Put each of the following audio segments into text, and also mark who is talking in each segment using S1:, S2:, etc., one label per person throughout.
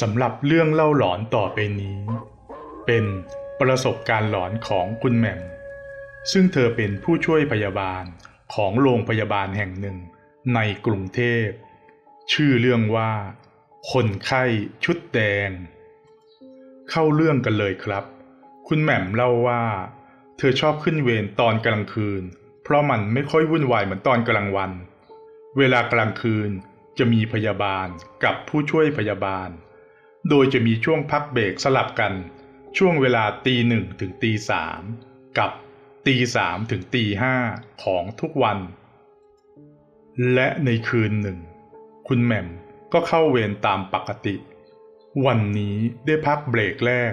S1: สำหรับเรื่องเล่าหลอนต่อไปนี้ เป็นประสบการณ์หลอนของคุณแหม่ม ซึ่งเธอเป็นผู้ช่วยพยาบาลของโรงพยาบาลแห่งหนึ่งในกรุงเทพ ชื่อเรื่องว่า คนไข้ชุดแดง เข้าเรื่องกันเลยครับ คุณแหม่มเล่าว่า เธอชอบขึ้นเวรตอนกลางคืน เพราะมันไม่ค่อยวุ่นวายเหมือนตอนกลางวัน เวลากลางคืนจะมีพยาบาลกับผู้ช่วยพยาบาล โดยจะมีช่วงพักเบรกสลับกัน ช่วงเวลาตีหนึ่งถึงตีสามกับตีสามถึงตีห้าของทุกวัน และในคืนหนึ่ง คุณแหม่มก็เข้าเวรตามปกติ วันนี้ได้พักเบรกแรก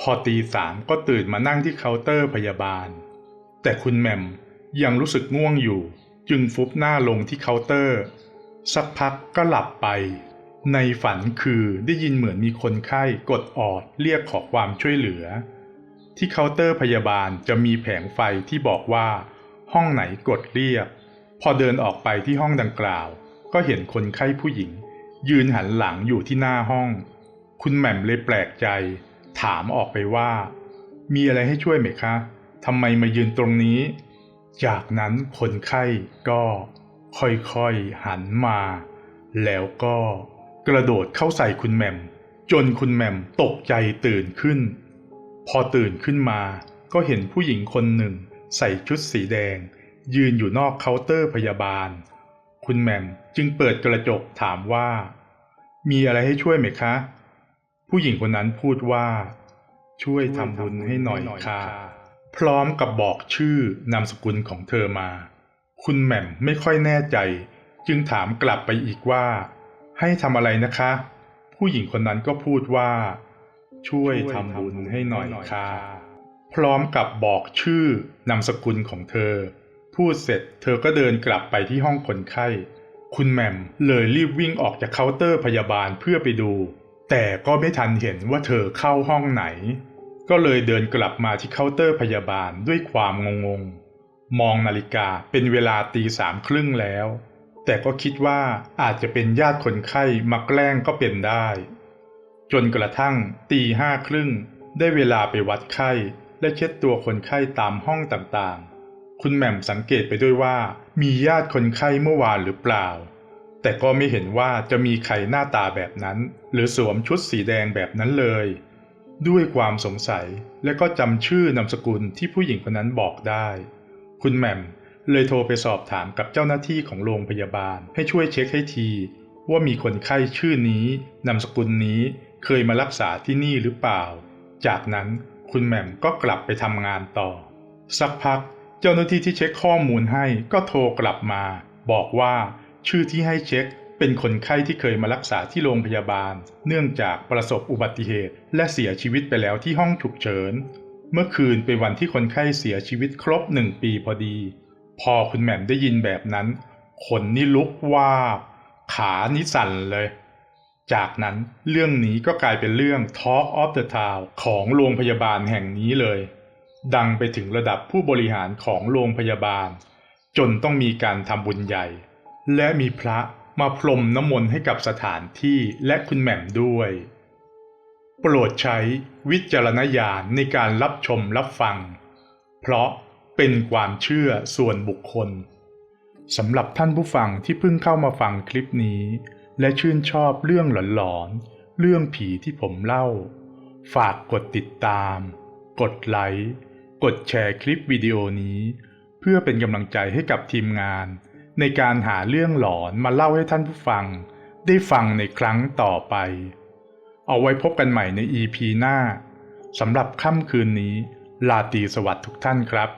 S1: พอตีสามก็ตื่นมานั่งที่เคาน์เตอร์พยาบาล แต่คุณแหม่มยังรู้สึกง่วงอยู่ จึงฟุบหน้าลงที่เคาน์เตอร์ สักพักก็หลับไป ในฝันคือได้ยินเหมือนมีคนไข้กดออดเรียกขอความช่วยเหลือ ที่เคาน์เตอร์พยาบาลจะมีแผงไฟที่บอกว่า ห้องไหนกดเรียก พอเดินออกไปที่ห้องดังกล่าว ก็เห็นคนไข้ผู้หญิง ยืนหันหลังอยู่ที่หน้าห้อง คุณแหม่มเลยแปลกใจ ถามออกไปว่า มีอะไรให้ช่วยไหมคะทำไมมายืนตรงนี้ จากนั้นคนไข้ก็ค่อยๆหันมา แล้วก็ กระโดดเข้าใส่คุณแหม่ม จนคุณแหม่มตกใจตื่นขึ้น พอตื่นขึ้นมาก็เห็นผู้หญิงคนหนึ่ง ใส่ชุดสีแดง ยืนอยู่นอกเคาน์เตอร์พยาบาล คุณแหม่มจึงเปิดกระจกถามว่า มีอะไรให้ช่วยไหมคะ ผู้หญิงคนนั้นพูดว่า ช่วยทำบุญให้หน่อยค่ะพร้อมกับบอกชื่อนามสกุลของเธอมา คุณแหม่มไม่ค่อยแน่ใจ จึงถามกลับไปอีกว่า ให้ทำอะไรนะคะ ผู้หญิงคนนั้นก็พูดว่า ช่วยทำบุญให้หน่อยค่ะ พร้อมกับบอกชื่อนามสกุลของเธอ พูดเสร็จเธอก็เดินกลับไปที่ห้องคนไข้ คุณแหม่มเลยรีบวิ่งออกจากเคาน์เตอร์พยาบาลเพื่อไปดู แต่ก็ไม่ทันเห็นว่าเธอเข้าห้องไหน ก็เลยเดินกลับมาที่เคาน์เตอร์พยาบาลด้วยความงงๆมองนาฬิกาเป็นเวลาตีสามครึ่งแล้ว แต่ก็คิดว่าอาจจะเป็นญาติคนไข้มาแกล้งก็เป็นได้ จนกระทั่งตีห้าครึ่งได้เวลาไปวัดไข้ และเช็ดตัวคนไข้ตามห้องต่างๆ คุณแหม่มสังเกตไปด้วยว่า มีญาติคนไข้เมื่อวานหรือเปล่า แต่ก็ไม่เห็นว่าจะมีใครหน้าตาแบบนั้น หรือสวมชุดสีแดงแบบนั้นเลย ด้วยความสงสัยและก็จำชื่อนามสกุลที่ผู้หญิงคนนั้นบอกได้ คุณแหม่ม เลยโทรไปสอบถามกับเจ้าหน้าที่ของโรงพยาบาล ให้ช่วยเช็คให้ที ว่ามีคนไข้ชื่อนี้นามสกุลนี้เคยมารักษาที่นี่หรือเปล่า จากนั้นคุณแหม่มก็กลับไปทำงานต่อ สักพักเจ้าหน้าที่ที่เช็คข้อมูลให้ก็โทรกลับมา บอกว่าชื่อที่ให้เช็คเป็นคนไข้ที่เคยมารักษาที่โรงพยาบาล เนื่องจากประสบอุบัติเหตุ และเสียชีวิตไปแล้วที่ห้องฉุกเฉิน เมื่อคืนเป็นวันที่คนไข้เสียชีวิตครบหนึ่งปีพอดี พอคุณแหม่มได้ยินแบบนั้น ขนนี่ลุกวาบขานี่สั่นเลย จากนั้นเรื่องนี้ก็กลายเป็นเรื่อง Talk of the Town ของโรงพยาบาลแห่งนี้เลย ดังไปถึงระดับผู้บริหารของโรงพยาบาล จนต้องมีการทำบุญใหญ่ และมีพระมาพรมน้ำมนต์ให้กับสถานที่และคุณแหม่มด้วย โปรดใช้วิจารณญาณในการรับชมรับฟัง เพราะ เป็นความเชื่อส่วนบุคคลสำหรับท่านผู้ฟังที่เพิ่งเข้ามาฟังคลิปนี้ และชื่นชอบเรื่องหลอนๆ เรื่องผีที่ผมเล่า ฝากกดติดตาม กดไลค์กดแชร์คลิปวิดีโอนี้ เพื่อเป็นกำลังใจให้กับทีมงาน ในการหาเรื่องหลอนมาเล่าให้ท่านผู้ฟัง ได้ฟังในครั้งต่อไป เอาไว้พบกันใหม่ใน EP หน้าสำหรับค่ำคืนนี้ลาตีสวัสดิ์ทุกท่านครับ